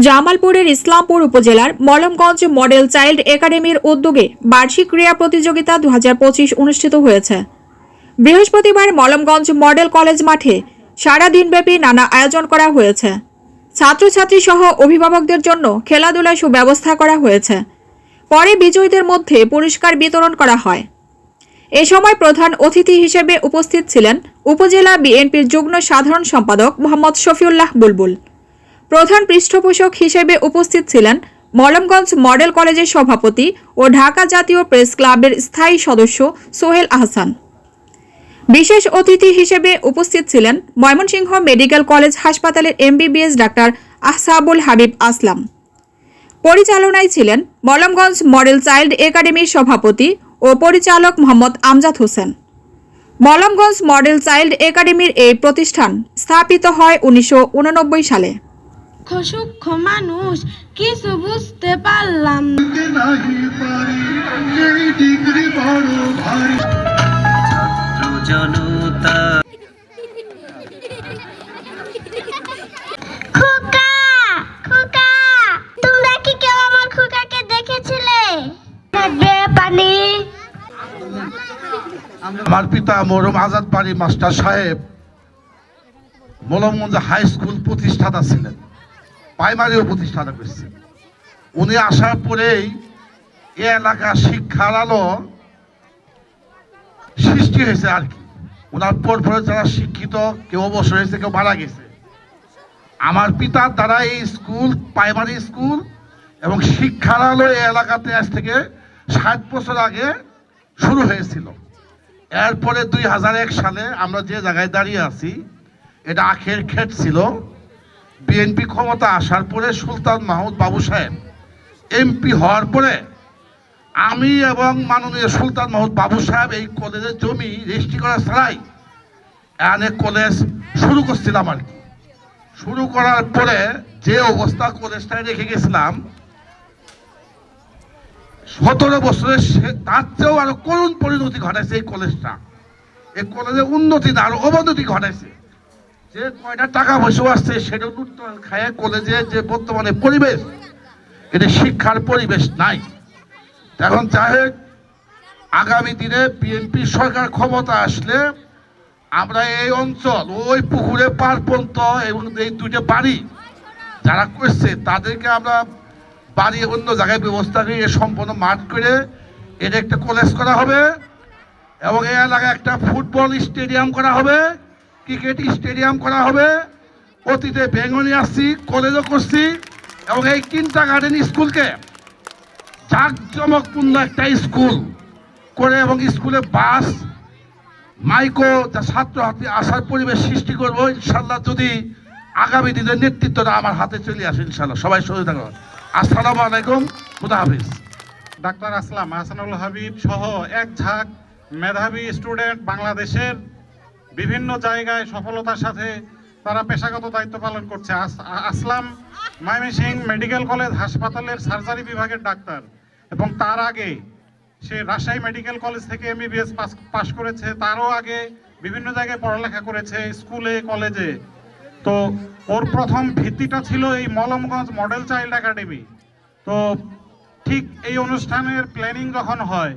জামালপুরের ইসলামপুর উপজেলার মলমগঞ্জ model child একাডেমির উদ্যোগে বার্ষিক ক্রীড়া প্রতিযোগিতা দু হাজার পঁচিশ অনুষ্ঠিত হয়েছে। বৃহস্পতিবার মলমগঞ্জ মডেল কলেজ মাঠে সারা দিনব্যাপী নানা আয়োজন করা হয়েছে। ছাত্রছাত্রী সহ অভিভাবকদের জন্য খেলাধুলার সুব্যবস্থা করা হয়েছে। পরে বিজয়ীদের মধ্যে পুরস্কার বিতরণ করা হয়। এ সময় প্রধান অতিথি হিসেবে উপস্থিত ছিলেন উপজেলা বিএনপির যুগ্ম সাধারণ সম্পাদক মোহাম্মদ শফিউল্লাহ বুলবুল। প্রধান পৃষ্ঠপোষক হিসেবে উপস্থিত ছিলেন মলমগঞ্জ মডেল কলেজের সভাপতি ও ঢাকা জাতীয় প্রেস ক্লাবের স্থায়ী সদস্য সোহেল আহসান। বিশেষ অতিথি হিসেবে উপস্থিত ছিলেন ময়মনসিংহ মেডিকেল কলেজ হাসপাতালের এমবিবিএস ডাক্তার আহসাবুল হাবিব আসলাম। পরিচালনায় ছিলেন মলমগঞ্জ মডেল চাইল্ড একাডেমির সভাপতি ও পরিচালক মোহাম্মদ আমজাদ হোসেন। মলমগঞ্জ মডেল চাইল্ড একাডেমির এই প্রতিষ্ঠান স্থাপিত হয় উনিশশো উননব্বই সালে। সূক্ষ্ম মানুষ কিছু বুঝতে পারলাম না। যে নাহি পারি এই ডিগ্রি বড় ভারী ছাত্র জনতা খোকা খোকা তোমরা কি কেউ আমার দেখেছিলে? থাকবে পানি। আমার পিতা মরম আজাদ বাড়ি মাস্টার সাহেব মলমগঞ্জ হাই স্কুল প্রতিষ্ঠাতা ছিলেন। প্রাইমারিও প্রতিষ্ঠাতা করছে। উনি আসার পরেই এ এলাকার শিক্ষার আলো সৃষ্টি হয়েছে আর কি। ওনার পর পরে যারা শিক্ষিত, কেউ অবসর হয়েছে, কেউ মারা গেছে। আমার পিতার দ্বারা এই স্কুল, প্রাইমারি স্কুল এবং শিক্ষার আলো এই এলাকাতে আজ থেকে ষাট বছর আগে শুরু হয়েছিল। এরপরে দুই হাজার এক সালে আমরা যে জায়গায় দাঁড়িয়ে আছি, এটা আখের ক্ষেত ছিল। বিএনপি ক্ষমতা আসার পরে সুলতান মাহমুদ বাবু সাহেব এমপি হওয়ার পরে আমি এবং মাননীয় সুলতান মাহমুদ বাবু সাহেব এই কলেজের জমি রেজিস্ট্রি করা ছাড়াই এখানে কলেজ শুরু করছিলাম আর কি। শুরু করার পরে যে অবস্থা কলেজটায় রেখে গেছিলাম, সতেরো বছরে সে- তার চেয়েও আরও করুণ পরিণতি ঘটাইছে এই কলেজটা। এই কলেজের উন্নতি না আরও অবনতি ঘটাইছে। যে কয়টা টাকা পয়সা আসছে সেটা লুটতরাজ খায় কলেজে যে বর্তমানে পরিবেশ, এটা শিক্ষার পরিবেশ নাই। এখন যাই হোক, আগামী দিনে বিএনপি সরকার ক্ষমতা আসলে আমরা এই অঞ্চল, ওই পুকুরে পার পর্যন্ত এবং এই দুইটা বাড়ি যারা করছে, তাদেরকে আমরা বাড়ি অন্য জায়গায় ব্যবস্থা করে এ সম্পূর্ণ মাঠ করে এটা একটা কলেজ করা হবে এবং এই এলাকায় একটা ফুটবল স্টেডিয়াম করা হবে। ক্রিকেট স্টেডিয়াম করা হবে। অতীতে বেঙ্গলি আসছি কলেজও করছি, এবং এই কিন্টা গার্ডেন স্কুলকে জাঁকজমকপূর্ণ একটা স্কুল করে এবং স্কুলে বাস, মাইকো যা ছাত্রছাত্রী আসার পরিবেশ সৃষ্টি করব। ইনশাল্লাহ যদি আগামী দিনের নেতৃত্বটা আমার হাতে চলে আসে ইনশাল্লাহ সবাই সহযোগিতা থাকবে আসসালামু আলাইকুম, খুদা হাফিজ। ডাক্তার আসলাম, হাসানুল হাবিব সহ এক ঝাঁক মেধাবী স্টুডেন্ট বাংলাদেশের বিভিন্ন জায়গায় সফলতার সাথে তারা পেশাগত দায়িত্ব পালন করছে। আসলাম ময়মনসিং মেডিকেল কলেজ হাসপাতালের সার্জারি বিভাগের ডাক্তার এবং তার আগে সে রাজশাহী মেডিকেল কলেজ থেকে এমবিবিএস পাস করেছে। তারও আগে বিভিন্ন জায়গায় পড়ালেখা করেছে, স্কুলে, কলেজে। তো ওর প্রথম ভিত্তিটা ছিল এই মলমগঞ্জ মডেল চাইল্ড একাডেমি। তো ঠিক এই অনুষ্ঠানের প্ল্যানিং যখন হয়,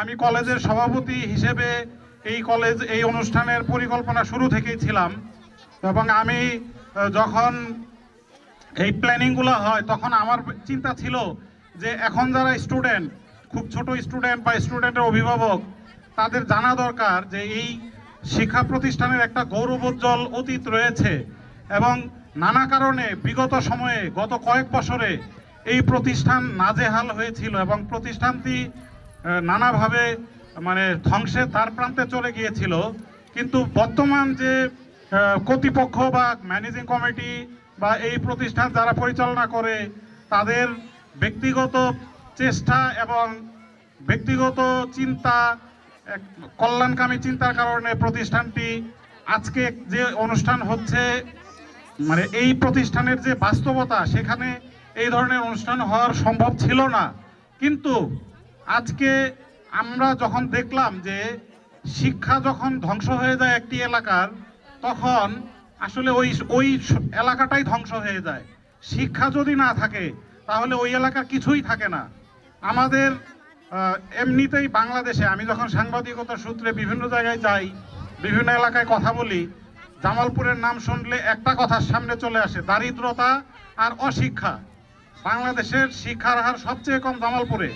আমি কলেজের সভাপতি হিসেবে এই কলেজ, এই অনুষ্ঠানের পরিকল্পনা শুরু থেকেই ছিলাম এবং আমি যখন এই প্ল্যানিংগুলো হয়, তখন আমার চিন্তা ছিল যে এখন যারা স্টুডেন্ট, খুব ছোট স্টুডেন্ট বা স্টুডেন্টের অভিভাবক, তাদের জানা দরকার যে এই শিক্ষা প্রতিষ্ঠানের একটা গৌরবোজ্জ্বল অতীত রয়েছে এবং নানা কারণে বিগত সময়ে, গত কয়েক বছরে এই প্রতিষ্ঠান নাজেহাল হয়েছিল এবং প্রতিষ্ঠানটি নানাভাবে মানে ধ্বংসের তার প্রান্তে চলে গিয়েছিল। কিন্তু বর্তমান যে কর্তৃপক্ষ বা ম্যানেজিং কমিটি বা এই প্রতিষ্ঠান যারা পরিচালনা করে, তাদের ব্যক্তিগত চেষ্টা এবং ব্যক্তিগত চিন্তা কল্যাণকামী চিন্তার কারণে প্রতিষ্ঠানটি আজকে যে অনুষ্ঠান হচ্ছে মানে এই প্রতিষ্ঠানের যে বাস্তবতা, সেখানে এই ধরনের অনুষ্ঠান হওয়ার সম্ভব ছিল না। কিন্তু আজকে আমরা যখন দেখলাম যে শিক্ষা যখন ধ্বংস হয়ে যায় একটি এলাকার, তখন আসলে ওই ওই এলাকাটাই ধ্বংস হয়ে যায়। শিক্ষা যদি না থাকে, তাহলে ওই এলাকার কিছুই থাকে না। আমাদের এমনিতেই বাংলাদেশে, আমি যখন সাংবাদিকতার সূত্রে বিভিন্ন জায়গায় যাই, বিভিন্ন এলাকায় কথা বলি, জামালপুরের নাম শুনলে একটা কথার সামনে চলে আসে, দারিদ্রতা আর অশিক্ষা। বাংলাদেশের শিক্ষার হার সবচেয়ে কম জামালপুরে।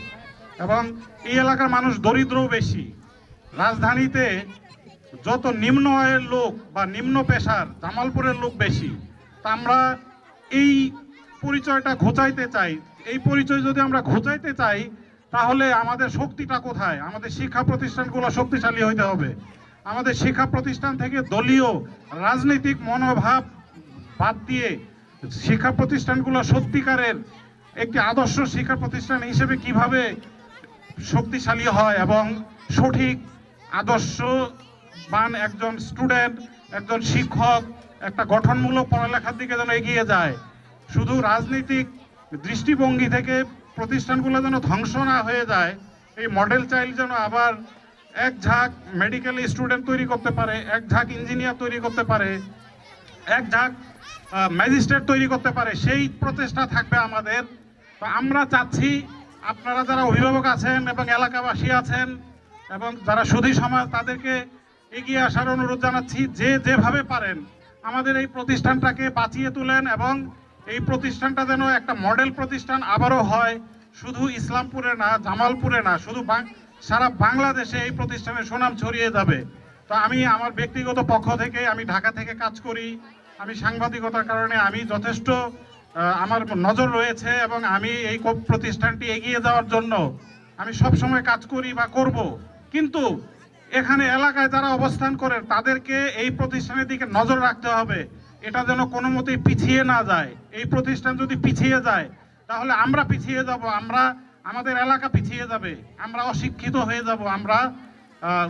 এবং এই এলাকার মানুষ দরিদ্রও বেশি। রাজধানীতে যত নিম্ন আয়ের লোক বা নিম্ন পেশার জামালপুরের লোক বেশি, তা আমরা এই পরিচয়টা ঘোচাইতে চাই। এই পরিচয় যদি আমরা ঘোচাইতে চাই, তাহলে আমাদের শক্তিটা কোথায়? আমাদের শিক্ষা প্রতিষ্ঠানগুলো শক্তিশালী হইতে হবে। আমাদের শিক্ষা প্রতিষ্ঠান থেকে দলীয় রাজনৈতিক মনোভাব বাদ দিয়ে শিক্ষা প্রতিষ্ঠানগুলো সত্যিকারের একটি আদর্শ শিক্ষা প্রতিষ্ঠান হিসেবে কীভাবে শক্তিশালী হয় এবং সঠিক আদর্শবান একজন স্টুডেন্ট, একজন শিক্ষক, একটা গঠনমূলক পড়ালেখার দিকে যেন এগিয়ে যায়। শুধু রাজনৈতিক দৃষ্টিভঙ্গি থেকে প্রতিষ্ঠানগুলো যেন ধ্বংস না হয়ে যায়, এই মডেল চাইল্ড যেন আবার এক ঝাঁক মেডিকেল স্টুডেন্ট তৈরি করতে পারে, এক ঝাঁক ইঞ্জিনিয়ার তৈরি করতে পারে, এক ঝাঁক ম্যাজিস্ট্রেট তৈরি করতে পারে, সেই প্রচেষ্টা থাকবে আমাদের। তো আমরা চাচ্ছি আপনারা যারা অভিভাবক আছেন এবং এলাকাবাসী আছেন এবং যারা সুধী সমাজ, তাদেরকে এগিয়ে আসার অনুরোধ জানাচ্ছি, যে যেভাবে পারেন আমাদের এই প্রতিষ্ঠানটাকে বাঁচিয়ে তুলেন এবং এই প্রতিষ্ঠানটা যেন একটা মডেল প্রতিষ্ঠান আবারও হয়, শুধু ইসলামপুরে না, জামালপুরে না, শুধু সারা বাংলাদেশে এই প্রতিষ্ঠানের সুনাম ছড়িয়ে যাবে। তো আমি আমার ব্যক্তিগত পক্ষ থেকে, আমি ঢাকা থেকে কাজ করি, আমি সাংবাদিকতার কারণে আমি যথেষ্ট আমার নজর রয়েছে এবং আমি এই প্রতিষ্ঠানটি এগিয়ে যাওয়ার জন্য আমি সব সময় কাজ করি বা করব। কিন্তু এখানে এলাকায় যারা অবস্থান করেন তাদেরকে এই প্রতিষ্ঠানের দিকে নজর রাখতে হবে। এটা যেন কোনো মতেই পিছিয়ে না যায়। এই প্রতিষ্ঠান যদি পিছিয়ে যায়, তাহলে আমরা পিছিয়ে যাব। আমরা, আমাদের এলাকা পিছিয়ে যাবে। আমরা অশিক্ষিত হয়ে যাব। আমরা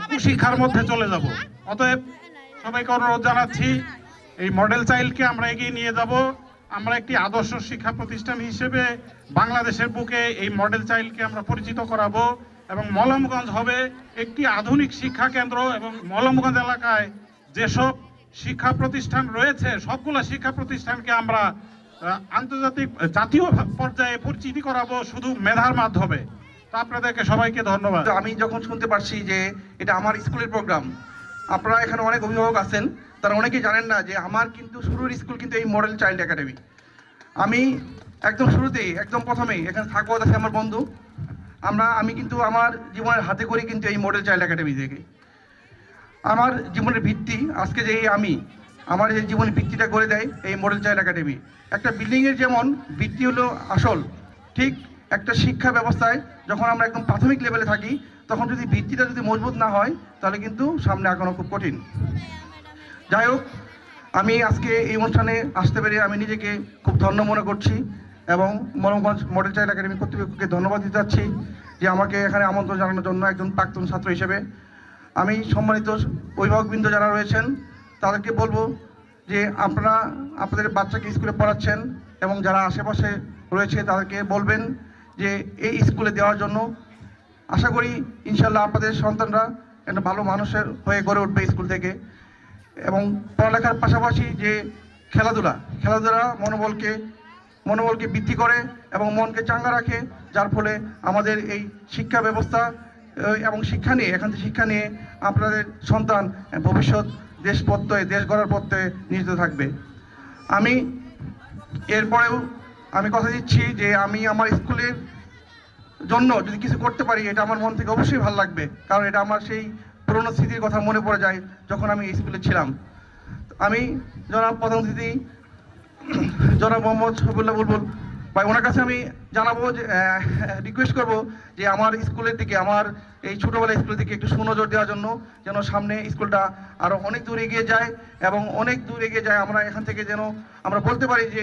কুশিক্ষার মধ্যে চলে যাব। অতএব সবাইকে অনুরোধ জানাচ্ছি, এই মডেল চাইল্ডকে আমরা এগিয়ে নিয়ে যাব। আমরা একটি আদর্শ শিক্ষা প্রতিষ্ঠান হিসেবে বাংলাদেশের বুকে এই মডেল চাইল্ডকে আমরা পরিচিত করাবো এবং মলমগঞ্জ হবে একটি আধুনিক শিক্ষা কেন্দ্র এবং মলমগঞ্জ এলাকায় যেসব শিক্ষা প্রতিষ্ঠান রয়েছে, সবগুলো শিক্ষা প্রতিষ্ঠানকে আমরা আন্তর্জাতিক জাতীয় পর্যায়ে পরিচিতি করাবো শুধু মেধার মাধ্যমে। তো আপনাদেরকে সবাইকে ধন্যবাদ। আমি যখন শুনতে পারছি যে এটা আমার স্কুলের প্রোগ্রাম আপনারা এখানে অনেক অভিভাবক আছেন তারা অনেকেই জানেন না যে আমার কিন্তু শুরুর স্কুল কিন্তু এই মডেল চাইল্ড একাডেমি আমি একদম শুরুতেই, একদম প্রথমেই এখানে থাকব আছে আমার বন্ধু। আমরা, আমি কিন্তু আমার জীবনের হাতে করি কিন্তু এই মডেল চাইল্ড একাডেমি থেকে আমার জীবনের ভিত্তি, আজকে যে আমি, আমার যে জীবনের ভিত্তিটা করে দেয় এই মডেল চাইল্ড একাডেমি একটা বিল্ডিংয়ের যেমন ভিত্তি হলো আসল, ঠিক একটা শিক্ষা ব্যবস্থায় যখন আমরা একদম প্রাথমিক লেভেলে থাকি, তখন যদি ভিত্তিটা যদি মজবুত না হয়, তাহলে কিন্তু সামনে আগানো খুব কঠিন। যাই হোক, আমি আজকে এই অনুষ্ঠানে আসতে পেরে আমি নিজেকে খুব ধন্য মনে করছি এবং মরমগঞ্জ মডেল চাইল্ড একাডেমি কর্তৃপক্ষকে ধন্যবাদ দিতে চাচ্ছি যে আমাকে এখানে আমন্ত্রণ জানানোর জন্য একজন প্রাক্তন ছাত্র হিসেবে। আমি সম্মানিত অভিভাবকবৃন্দ যারা রয়েছেন, তাদেরকে বলব যে আপনারা আপনাদের বাচ্চাকে স্কুলে পড়াচ্ছেন এবং যারা আশেপাশে রয়েছে, তাদেরকে বলবেন যে এই স্কুলে দেওয়ার জন্য। আশা করি, ইনশাল্লাহ আপনাদের সন্তানরা একটা ভালো মানুষের হয়ে গড়ে উঠবে স্কুল থেকে। এবং পড়ালেখার পাশাপাশি যে খেলাধুলা খেলাধুলা মনোবলকে মনোবলকে বৃদ্ধি করে এবং মনকে চাঙ্গা রাখে, যার ফলে আমাদের এই শিক্ষা ব্যবস্থা এবং শিক্ষা নিয়ে, এখান থেকে শিক্ষা নিয়ে আপনাদের সন্তান ভবিষ্যৎ দেশ প্রত্যয়ে দেশ গড়ার প্রত্যয়ে নিয়োজিত থাকবে। আমি এরপরেও আমি কথা দিচ্ছি যে আমি আমার স্কুলের জন্য যদি কিছু করতে পারি, এটা আমার মন থেকে অবশ্যই ভালো লাগবে, কারণ এটা আমার সেই পুরনো স্মৃতির কথা মনে পড়ে যায় যখন আমি স্কুলে ছিলাম। আমি জনাব প্রধান অতিথি, জনাব মোহাম্মদ শফিউল্লাহ বুলবুল ভাই, ওনার কাছে আমি জানাব যে রিকোয়েস্ট করব যে আমার স্কুলের দিকে, আমার এই ছোটোবেলা স্কুলের দিকে একটু সুনজর দেওয়ার জন্য যেন সামনে স্কুলটা আরও অনেক দূর এগিয়ে যায় এবং অনেক দূর এগিয়ে যায় আমরা এখান থেকে যেন আমরা বলতে পারি যে,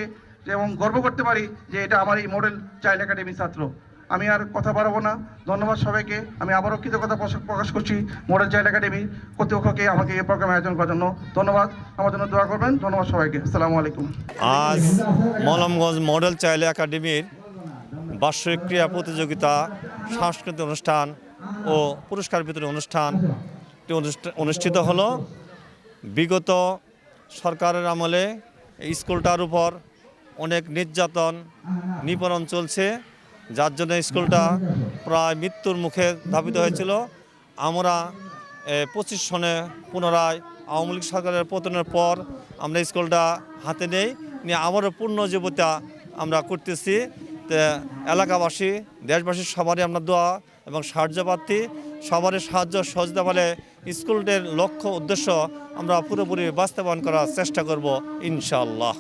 এবং গর্ব করতে পারি যে এটা আমার এই মডেল চাইল্ড একাডেমির ছাত্র। আমি আর কথা বাড়াবো না। ধন্যবাদ সবাইকে। আমি আবারও কৃতজ্ঞতা প্রকাশ- করছি মডেল চাইল্ড একাডেমি কর্তৃপক্ষকে আমাকে এই প্রোগ্রামে আয়োজন করার জন্য। ধন্যবাদ। আমার জন্য দোয়া করবেন। ধন্যবাদ সবাইকে। আসসালামু আলাইকুম। আজ মলমগঞ্জ মডেল চাইল্ড একাডেমির বার্ষিক ক্রীড়া প্রতিযোগিতা, সাংস্কৃতিক অনুষ্ঠান ও পুরস্কার বিতরণ অনুষ্ঠান অনুষ্ঠিত হলো। বিগত সরকারের আমলে স্কুলটার উপর অনেক নির্যাতন নিপীড়ন চলছে। যার জন্য স্কুলটা প্রায় মৃত্যুর মুখে ধাবিত হয়েছিল। আমরা পঁচিশ সনে পুনরায় আওয়ামী লীগ সরকারের পতনের পর আমরা স্কুলটা হাতে নেই, নিয়ে আমারও পূর্ণজীবিতা আমরা করতেছি। তে, এলাকাবাসী দেশবাসীর সবারই আমরা দোয়া এবং সাহায্য প্রার্থী সবারই সাহায্য সহযোগিতা বলে স্কুলটির লক্ষ্য, উদ্দেশ্য আমরা পুরোপুরি বাস্তবায়ন করার চেষ্টা করব ইনশাআল্লাহ।